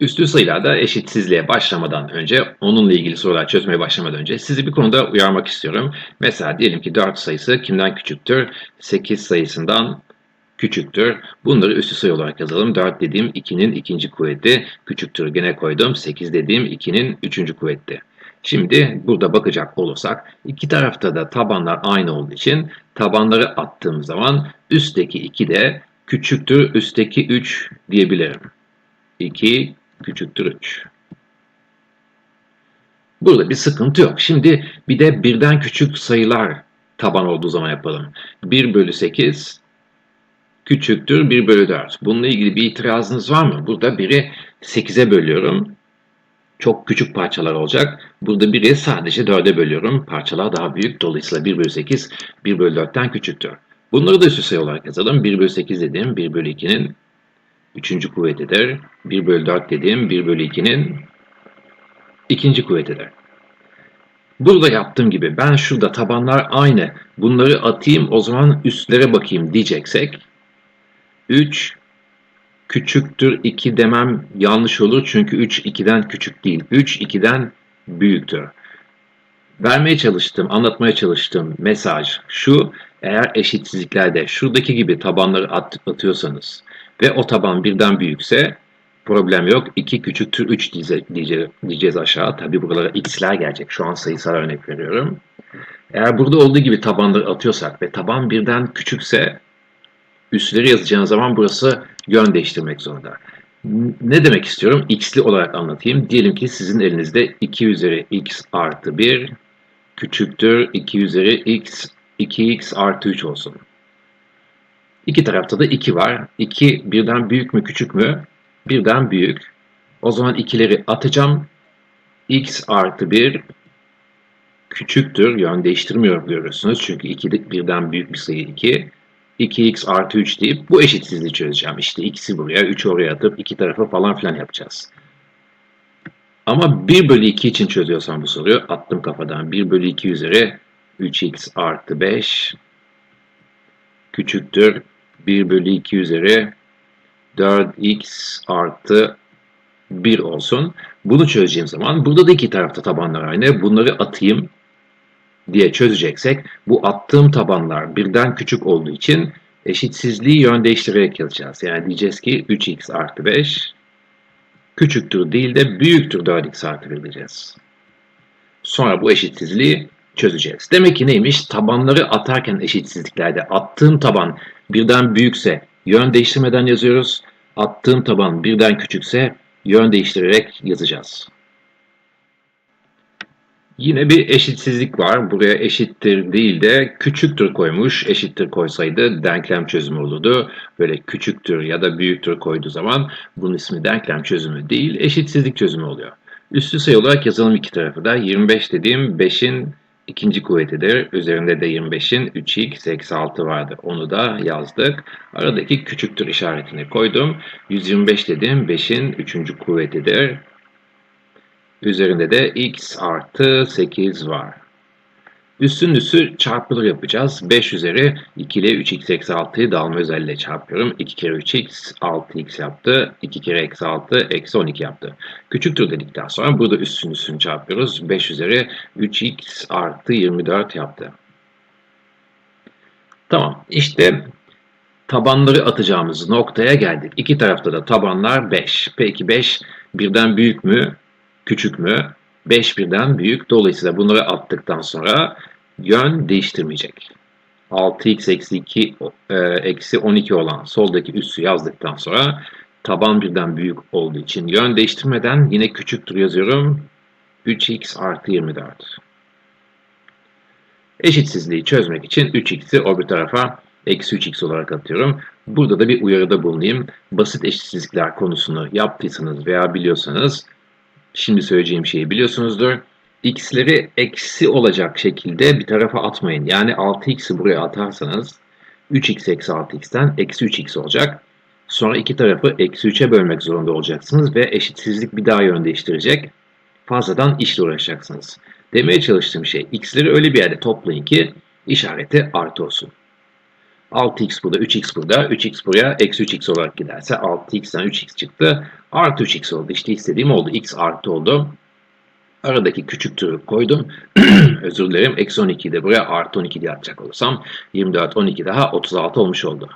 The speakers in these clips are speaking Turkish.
Üstü sayılarda eşitsizliğe başlamadan önce, onunla ilgili sorular çözmeye başlamadan önce sizi bir konuda uyarmak istiyorum. Mesela diyelim ki 4 sayısı kimden küçüktür? 8 sayısından küçüktür. Bunları üstü sayı olarak yazalım. 4 dediğim 2'nin ikinci kuvveti, küçüktür gene koydum. 8 dediğim 2'nin üçüncü kuvveti. Şimdi burada bakacak olursak iki tarafta da tabanlar aynı olduğu için tabanları attığım zaman üstteki 2 de küçüktür üstteki 3 diyebilirim. 2 küçüktür 3. Burada bir sıkıntı yok. Şimdi bir de birden küçük sayılar taban olduğu zaman yapalım. 1 bölü 8 küçüktür 1 bölü 4. Bununla ilgili bir itirazınız var mı? Burada 1'i 8'e bölüyorum. Çok küçük parçalar olacak. Burada 1'i sadece 4'e bölüyorum. Parçalar daha büyük. Dolayısıyla 1 bölü 8 1 bölü 4'ten küçüktür. Bunları da üstü sayı olarak yazalım. 1 bölü 8 dediğim 1 bölü 2'nin üçüncü kuvvetidir. 1 bölü 4 dediğim 1 bölü 2'nin ikinci kuvvetidir. Burada yaptığım gibi ben şurada tabanlar aynı. Bunları atayım o zaman üstlere bakayım diyeceksek 3 küçüktür 2 demem yanlış olur. Çünkü 3 2'den küçük değil. 3 2'den büyüktür. Vermeye çalıştığım, anlatmaya çalıştığım mesaj şu. Eğer eşitsizliklerde şuradaki gibi tabanları at, atıyorsanız ve o taban birden büyükse problem yok. 2 küçüktür 3 diyeceğiz, diyeceğiz aşağı. Tabi buralara x'ler gelecek. Şu an sayısal örnek veriyorum. Eğer burada olduğu gibi tabanları atıyorsak ve taban birden küçükse üstleri yazacağınız zaman burası yön değiştirmek zorunda. Ne demek istiyorum? X'li olarak anlatayım. Diyelim ki sizin elinizde 2 üzeri x artı 1 küçüktür 2 üzeri x 2x artı 3 olsun. İki tarafta da 2 var. 2 birden büyük mü küçük mü? Birden büyük. O zaman ikileri atacağım. x artı 1 küçüktür. Yön değiştirmiyor görüyorsunuz. Çünkü 2 birden büyük bir sayı 2. 2x artı 3 deyip bu eşitsizliği çözeceğim. İşte x'i buraya, 3'ü oraya atıp iki tarafa falan filan yapacağız. Ama 1 bölü 2 için çözüyorsam bu soruyu attım kafadan. 1 bölü 2 üzeri 3x artı 5 küçüktür 1 bölü 2 üzeri 4x artı 1 olsun. Bunu çözeceğim zaman burada da iki tarafta tabanlar aynı. Bunları atayım diye çözeceksek bu attığım tabanlar birden küçük olduğu için eşitsizliği yön değiştirerek yazacağız. Yani diyeceğiz ki 3x artı 5 küçüktür değil de büyüktür 4x artı 1 diyeceğiz. Sonra bu eşitsizliği çözeceğiz. Demek ki neymiş? Tabanları atarken eşitsizliklerde attığım taban birden büyükse yön değiştirmeden yazıyoruz. Attığım taban birden küçükse yön değiştirerek yazacağız. Yine bir eşitsizlik var. Buraya eşittir değil de küçüktür koymuş. Eşittir koysaydı denklem çözümü olurdu. Böyle küçüktür ya da büyüktür koyduğu zaman bunun ismi denklem çözümü değil, eşitsizlik çözümü oluyor. Üstü sayı olarak yazalım iki tarafı da. 25 dediğim 5'in ikinci kuvvetidir. Üzerinde de 25'in 3x eksi 6 vardı. Onu da yazdık. Aradaki küçüktür işaretini koydum. 125 dediğim 5'in üçüncü kuvvetidir. Üzerinde de x artı 8 var. Üstün üssü çarpılır yapacağız. 5 üzeri 2 ile 3x eksi 6'yı dalma özelliğiyle çarpıyorum. 2 kere 3x 6x yaptı. 2 kere eksi 6 eksi 12 yaptı. Küçüktür dedikten sonra burada üstün üstünü çarpıyoruz. 5 üzeri 3x artı 24 yaptı. Tamam işte tabanları atacağımız noktaya geldik. İki tarafta da tabanlar 5. Peki 5 birden büyük mü? küçük mü? 5 birden büyük. Dolayısıyla bunları attıktan sonra yön değiştirmeyecek. 6x eksi 2 e, eksi 12 olan soldaki üssü yazdıktan sonra taban birden büyük olduğu için yön değiştirmeden yine küçüktür yazıyorum. 3x artı 24. Eşitsizliği çözmek için 3x'i o bir tarafa eksi 3x olarak atıyorum. Burada da bir uyarıda bulunayım. Basit eşitsizlikler konusunu yaptıysanız veya biliyorsanız Şimdi söyleyeceğim şeyi biliyorsunuzdur. X'leri eksi olacak şekilde bir tarafa atmayın. Yani 6x'i buraya atarsanız 3x eksi 6x'ten eksi 3x olacak. Sonra iki tarafı eksi 3'e bölmek zorunda olacaksınız ve eşitsizlik bir daha yön değiştirecek. Fazladan işle uğraşacaksınız. Demeye çalıştığım şey x'leri öyle bir yerde toplayın ki işareti artı olsun. 6x burada, 3x burada. 3x buraya eksi 3x olarak giderse 6x'ten 3x çıktı. Artı 3x oldu. İşte istediğim oldu. x artı oldu. Aradaki küçük türü koydum. Özür dilerim. Eksi 12'yi de buraya artı 12 diye atacak olursam 24, 12 daha 36 olmuş oldu.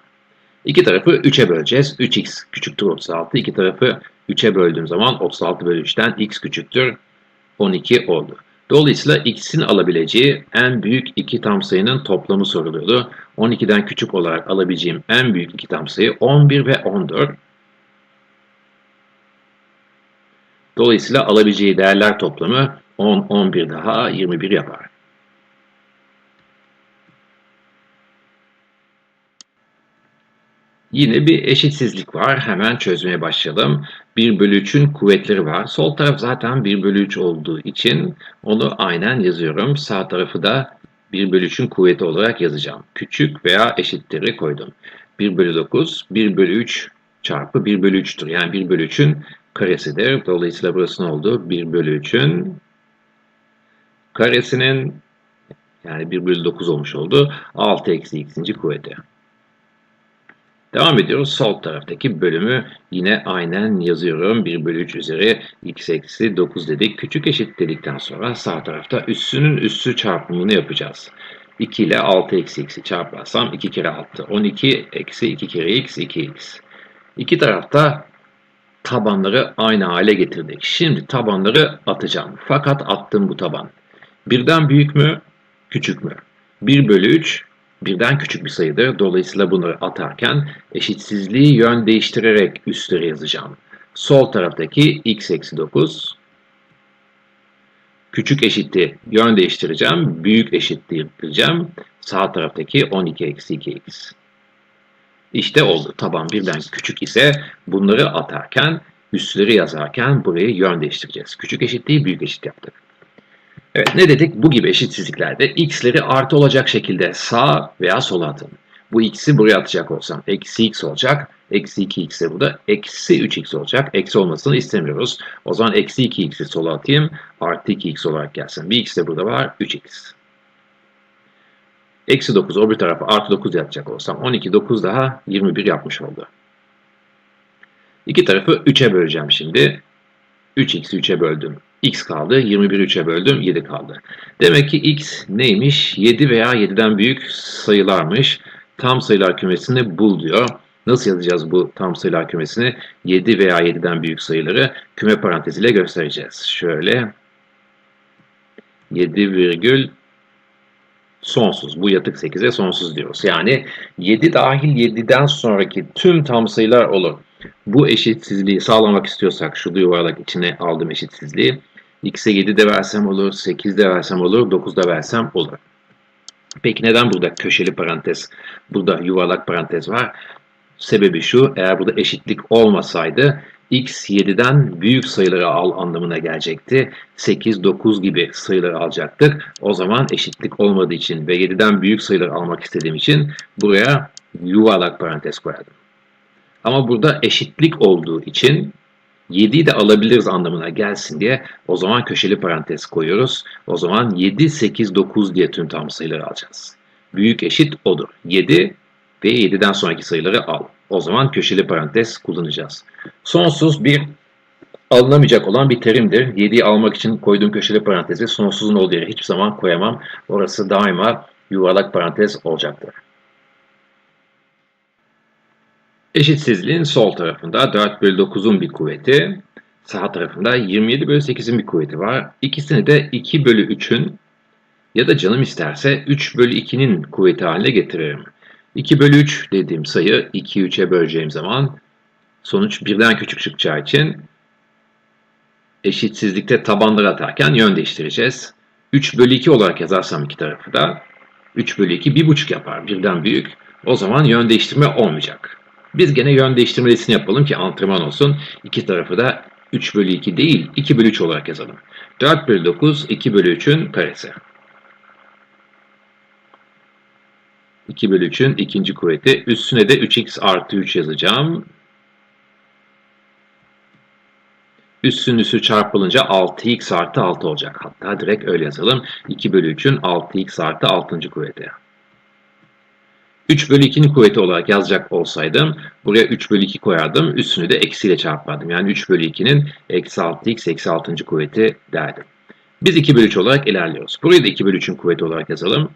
İki tarafı 3'e böleceğiz. 3x küçüktür 36. İki tarafı 3'e böldüğüm zaman 36 bölü 3'ten x küçüktür 12 oldu. Dolayısıyla x'in alabileceği en büyük iki tam sayının toplamı soruluyordu. 12'den küçük olarak alabileceğim en büyük iki tam sayı 11 ve 14. Dolayısıyla alabileceği değerler toplamı 10, 11 daha 21 yapar. Yine bir eşitsizlik var. Hemen çözmeye başlayalım. 1 bölü 3'ün kuvvetleri var. Sol taraf zaten 1 bölü 3 olduğu için onu aynen yazıyorum. Sağ tarafı da 1 bölü 3'ün kuvveti olarak yazacağım. Küçük veya eşitleri koydum. 1 bölü 9, 1 bölü 3 çarpı 1 bölü 3'tür. Yani 1 bölü 3'ün karesidir. Dolayısıyla burası ne oldu? 1 bölü 3'ün karesinin yani 1 bölü 9 olmuş oldu. 6 eksi x'inci kuvveti. Devam ediyoruz. Sol taraftaki bölümü yine aynen yazıyorum. 1 bölü 3 üzeri x eksi 9 dedik. Küçük eşit dedikten sonra sağ tarafta üssünün üssü çarpımını yapacağız. 2 ile 6 eksi x'i çarparsam 2 kere 6. 12 eksi 2 kere x 2x. İki tarafta tabanları aynı hale getirdik. Şimdi tabanları atacağım. Fakat attığım bu taban. Birden büyük mü? Küçük mü? 1 bölü 3 birden küçük bir sayıdır. Dolayısıyla bunları atarken eşitsizliği yön değiştirerek üstleri yazacağım. Sol taraftaki x eksi 9 küçük eşitti yön değiştireceğim. Büyük eşitliği yapacağım. Sağ taraftaki 12 eksi 2x. İşte oldu. Taban birden küçük ise bunları atarken üstleri yazarken burayı yön değiştireceğiz. Küçük eşitliği büyük eşit yaptık. Evet ne dedik? Bu gibi eşitsizliklerde x'leri artı olacak şekilde sağ veya sola atın. Bu x'i buraya atacak olsam eksi x olacak. Eksi 2x de burada eksi 3x olacak. Eksi olmasını istemiyoruz. O zaman eksi 2x'i sola atayım. Artı 2x olarak gelsin. Bir x de burada var. 3x. Eksi 9 o bir tarafa artı 9 yapacak olsam 12, 9 daha 21 yapmış oldu. İki tarafı 3'e böleceğim şimdi. 3x'i 3'e böldüm x kaldı. 21 3'e böldüm 7 kaldı. Demek ki x neymiş? 7 veya 7'den büyük sayılarmış. Tam sayılar kümesini bul diyor. Nasıl yazacağız bu tam sayılar kümesini? 7 veya 7'den büyük sayıları küme paranteziyle göstereceğiz. Şöyle 7 virgül sonsuz. Bu yatık 8'e sonsuz diyoruz. Yani 7 dahil 7'den sonraki tüm tam sayılar olur. Bu eşitsizliği sağlamak istiyorsak şu yuvarlak içine aldım eşitsizliği. X'e 7 de versem olur, 8 de versem olur, 9 da versem olur. Peki neden burada köşeli parantez, burada yuvarlak parantez var? Sebebi şu, eğer burada eşitlik olmasaydı x 7'den büyük sayıları al anlamına gelecekti. 8, 9 gibi sayıları alacaktık. O zaman eşitlik olmadığı için ve 7'den büyük sayıları almak istediğim için buraya yuvarlak parantez koyardım. Ama burada eşitlik olduğu için 7'yi de alabiliriz anlamına gelsin diye o zaman köşeli parantez koyuyoruz. O zaman 7, 8, 9 diye tüm tam sayıları alacağız. Büyük eşit odur. 7 ve 7'den sonraki sayıları al. O zaman köşeli parantez kullanacağız. Sonsuz bir alınamayacak olan bir terimdir. 7'yi almak için koyduğum köşeli parantezi sonsuzun olduğu yere hiçbir zaman koyamam. Orası daima yuvarlak parantez olacaktır. Eşitsizliğin sol tarafında 4 bölü 9'un bir kuvveti, sağ tarafında 27 bölü 8'in bir kuvveti var. İkisini de 2 bölü 3'ün ya da canım isterse 3 bölü 2'nin kuvveti haline getiririm. 2 bölü 3 dediğim sayı 2'yi 3'e böleceğim zaman sonuç birden küçük çıkacağı için eşitsizlikte tabanları atarken yön değiştireceğiz. 3 bölü 2 olarak yazarsam iki tarafı da 3 bölü 2 1,5 yapar birden büyük. O zaman yön değiştirme olmayacak. Biz gene yön değiştirmesini yapalım ki antrenman olsun. İki tarafı da 3 bölü 2 değil 2 bölü 3 olarak yazalım. 4 bölü 9 2 bölü 3'ün karesi. 2 bölü 3'ün ikinci kuvveti. Üstüne de 3x artı 3 yazacağım. Üssün üssü çarpılınca 6x artı 6 olacak. Hatta direkt öyle yazalım. 2 bölü 3'ün 6x artı 6. kuvveti. 3 bölü 2'nin kuvveti olarak yazacak olsaydım buraya 3 bölü 2 koyardım. Üstünü de eksiyle çarpardım. Yani 3 bölü 2'nin eksi 6x eksi 6. kuvveti derdim. Biz 2 bölü 3 olarak ilerliyoruz. Burayı da 2 bölü 3'ün kuvveti olarak yazalım.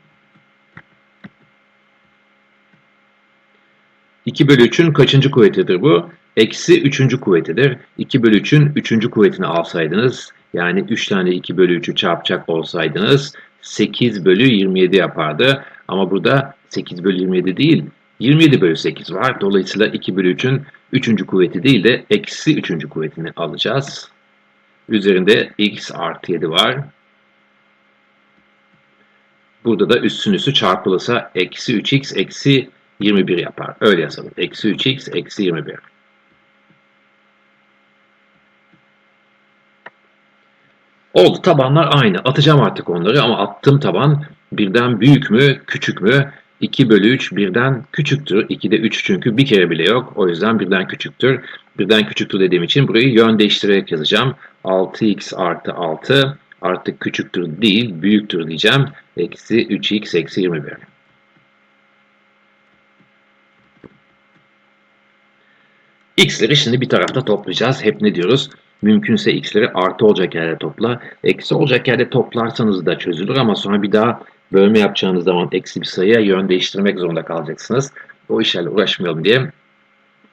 2 bölü 3'ün kaçıncı kuvvetidir bu? Eksi 3. kuvvetidir. 2 bölü 3'ün 3. kuvvetini alsaydınız yani 3 tane 2 bölü 3'ü çarpacak olsaydınız 8 bölü 27 yapardı. Ama burada 8 bölü 27 değil 27 bölü 8 var. Dolayısıyla 2 bölü 3'ün 3. kuvveti değil de eksi 3. kuvvetini alacağız. Üzerinde x artı 7 var. Burada da üstün üstü çarpılırsa eksi 3x eksi 21 yapar. Öyle yazalım. Eksi 3x eksi 21. Oldu. Tabanlar aynı. Atacağım artık onları ama attığım taban birden büyük mü, küçük mü? 2 bölü 3 birden küçüktür. 2'de 3 çünkü bir kere bile yok. O yüzden birden küçüktür. Birden küçüktür dediğim için burayı yön değiştirerek yazacağım. 6x artı 6 artık küçüktür değil, büyüktür diyeceğim. Eksi 3x eksi 21. X'leri şimdi bir tarafta toplayacağız. Hep ne diyoruz? Mümkünse x'leri artı olacak yerde topla. Eksi olacak yerde toplarsanız da çözülür ama sonra bir daha bölme yapacağınız zaman eksi bir sayıya yön değiştirmek zorunda kalacaksınız. O işlerle uğraşmayalım diye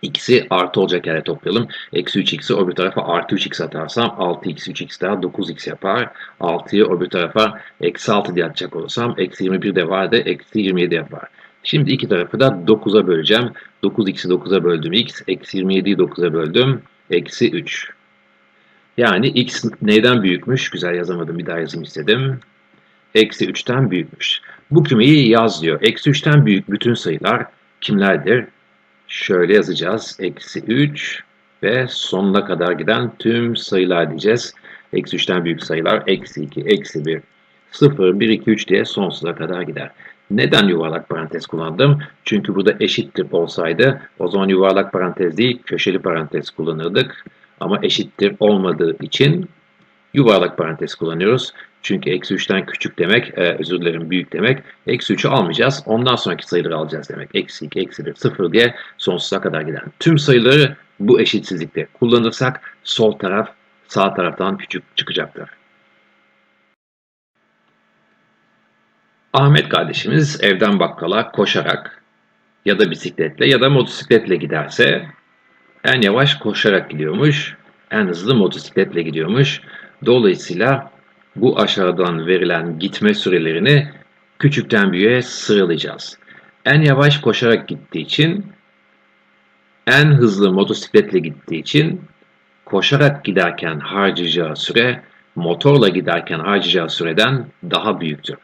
x'i artı olacak yere toplayalım. Eksi 3x'i öbür tarafa artı 3x atarsam 6x 3x daha 9x yapar. 6'yı öbür tarafa eksi 6 diye atacak olursam eksi 21 de var eksi 27 yapar. Şimdi iki tarafı da 9'a böleceğim. 9x'i 9'a böldüm x. Eksi 27'yi 9'a böldüm. Eksi 3. Yani x neyden büyükmüş? Güzel yazamadım. Bir daha yazayım istedim. Eksi 3'ten büyükmüş. Bu kümeyi yaz diyor. Eksi 3'ten büyük bütün sayılar kimlerdir? Şöyle yazacağız. Eksi 3 ve sonuna kadar giden tüm sayılar diyeceğiz. Eksi 3'ten büyük sayılar. Eksi 2, eksi 1, 0, 1, 2, 3 diye sonsuza kadar gider. Neden yuvarlak parantez kullandım? Çünkü burada eşittir olsaydı o zaman yuvarlak parantez değil köşeli parantez kullanırdık. Ama eşittir olmadığı için yuvarlak parantez kullanıyoruz. Çünkü eksi 3'ten küçük demek, e, özür dilerim büyük demek. Eksi 3'ü almayacağız. Ondan sonraki sayıları alacağız demek. Eksi 2, eksi 1, 0 diye sonsuza kadar giden. Tüm sayıları bu eşitsizlikte kullanırsak sol taraf sağ taraftan küçük çıkacaktır. Ahmet kardeşimiz evden bakkala koşarak ya da bisikletle ya da motosikletle giderse en yavaş koşarak gidiyormuş, en hızlı motosikletle gidiyormuş. Dolayısıyla bu aşağıdan verilen gitme sürelerini küçükten büyüğe sıralayacağız. En yavaş koşarak gittiği için, en hızlı motosikletle gittiği için koşarak giderken harcayacağı süre motorla giderken harcayacağı süreden daha büyüktür.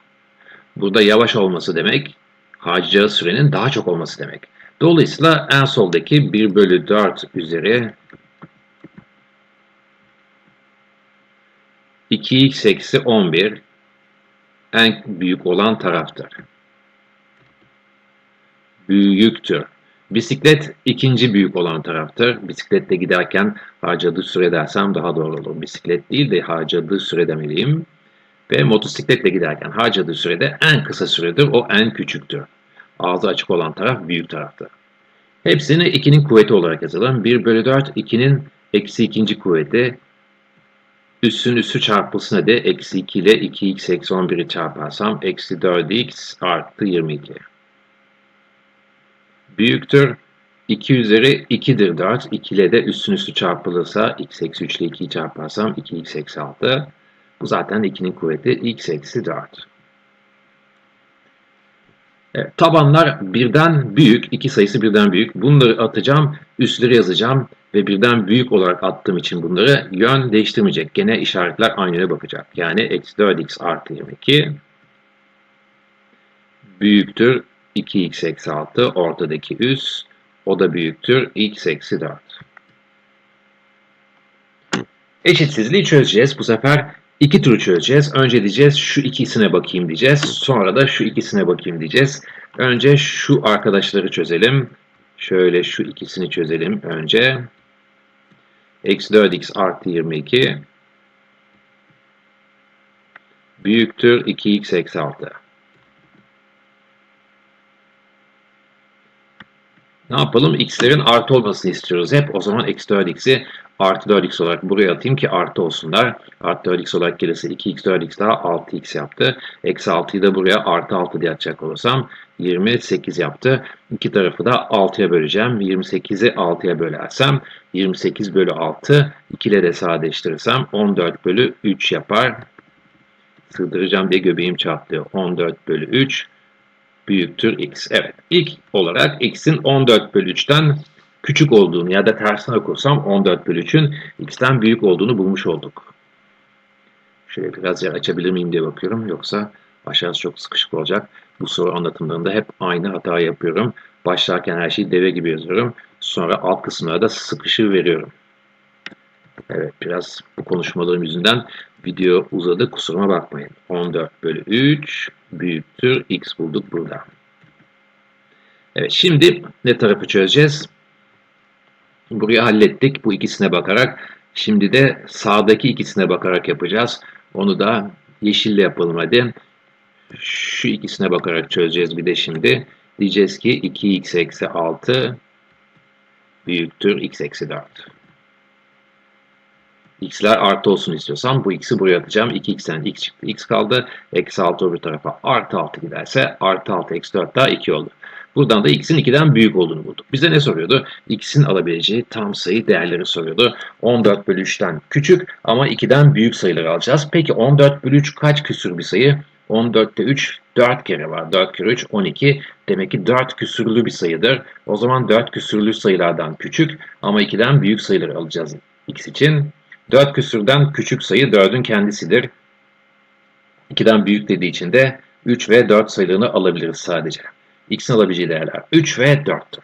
Burada yavaş olması demek, harcayacağı sürenin daha çok olması demek. Dolayısıyla en soldaki 1 bölü 4 üzeri 2x eksi 11 en büyük olan taraftır. Büyüktür. Bisiklet ikinci büyük olan taraftır. Bisikletle giderken harcadığı süre dersem daha doğru olur. Bisiklet değil de harcadığı süre demeliyim. Ve motosikletle giderken harcadığı sürede en kısa süredir. O en küçüktür. Ağzı açık olan taraf büyük taraftır. Hepsini 2'nin kuvveti olarak yazalım. 1 bölü 4 2'nin eksi ikinci kuvveti. Üssün üssü çarpılsın hadi. Eksi 2 ile 2x eksi 11'i çarparsam eksi 4x artı 22. Büyüktür. 2 üzeri 2'dir 4. 2 ile de üssün üssü çarpılırsa x eksi 3 ile 2'yi çarparsam 2x eksi 6. Bu zaten 2'nin kuvveti x eksi 4. Evet, tabanlar birden büyük, iki sayısı birden büyük. Bunları atacağım, üstleri yazacağım ve birden büyük olarak attığım için bunları yön değiştirmeyecek. Gene işaretler aynı yere bakacak. Yani eksi 4x artı 22 büyüktür 2x eksi 6 ortadaki üs. O da büyüktür x eksi 4. Eşitsizliği çözeceğiz. Bu sefer İki turu çözeceğiz. Önce diyeceğiz şu ikisine bakayım diyeceğiz. Sonra da şu ikisine bakayım diyeceğiz. Önce şu arkadaşları çözelim. Şöyle şu ikisini çözelim önce. Eksi 4x artı 22 büyüktür 2x eksi 6. Ne yapalım? X'lerin artı olmasını istiyoruz hep. O zaman eksi 4x'i artı 4x olarak buraya atayım ki artı olsunlar. Artı 4x olarak gelirse 2x 4x daha 6x yaptı. Eksi 6'yı da buraya artı 6 diye atacak olursam 28 yaptı. İki tarafı da 6'ya böleceğim. 28'i 6'ya bölersem 28 bölü 6 2 ile de sadeleştirirsem 14 bölü 3 yapar. Sığdıracağım diye göbeğim çatlıyor. 14 bölü 3 büyüktür x. Evet ilk olarak x'in 14 bölü 3'ten küçük olduğunu ya da tersine okursam 14 bölü 3'ün x'ten büyük olduğunu bulmuş olduk. Şöyle biraz yer açabilir miyim diye bakıyorum. Yoksa aşağısı çok sıkışık olacak. Bu soru anlatımlarında hep aynı hata yapıyorum. Başlarken her şeyi deve gibi yazıyorum. Sonra alt kısımlara da sıkışı veriyorum. Evet biraz bu konuşmalarım yüzünden video uzadı. Kusuruma bakmayın. 14 bölü 3 büyüktür. X bulduk burada. Evet şimdi ne tarafı çözeceğiz? Burayı hallettik bu ikisine bakarak. Şimdi de sağdaki ikisine bakarak yapacağız. Onu da yeşille yapalım hadi. Şu ikisine bakarak çözeceğiz bir de şimdi. Diyeceğiz ki 2x eksi 6 büyüktür x eksi 4. x'ler artı olsun istiyorsam bu x'i buraya atacağım. 2x'ten x çıktı. x kaldı. Eksi 6 öbür tarafa artı 6 giderse artı 6 eksi 4 daha 2 oldu. Buradan da x'in 2'den büyük olduğunu bulduk. Bize ne soruyordu? x'in alabileceği tam sayı değerleri soruyordu. 14 bölü 3'ten küçük ama 2'den büyük sayıları alacağız. Peki 14 bölü 3 kaç küsür bir sayı? 14'te 3 4 kere var. 4 kere 3 12. Demek ki 4 küsürlü bir sayıdır. O zaman 4 küsürlü sayılardan küçük ama 2'den büyük sayıları alacağız x için. 4 küsürden küçük sayı 4'ün kendisidir. 2'den büyük dediği için de 3 ve 4 sayılarını alabiliriz sadece. x'in alabileceği değerler 3 ve 4'tür.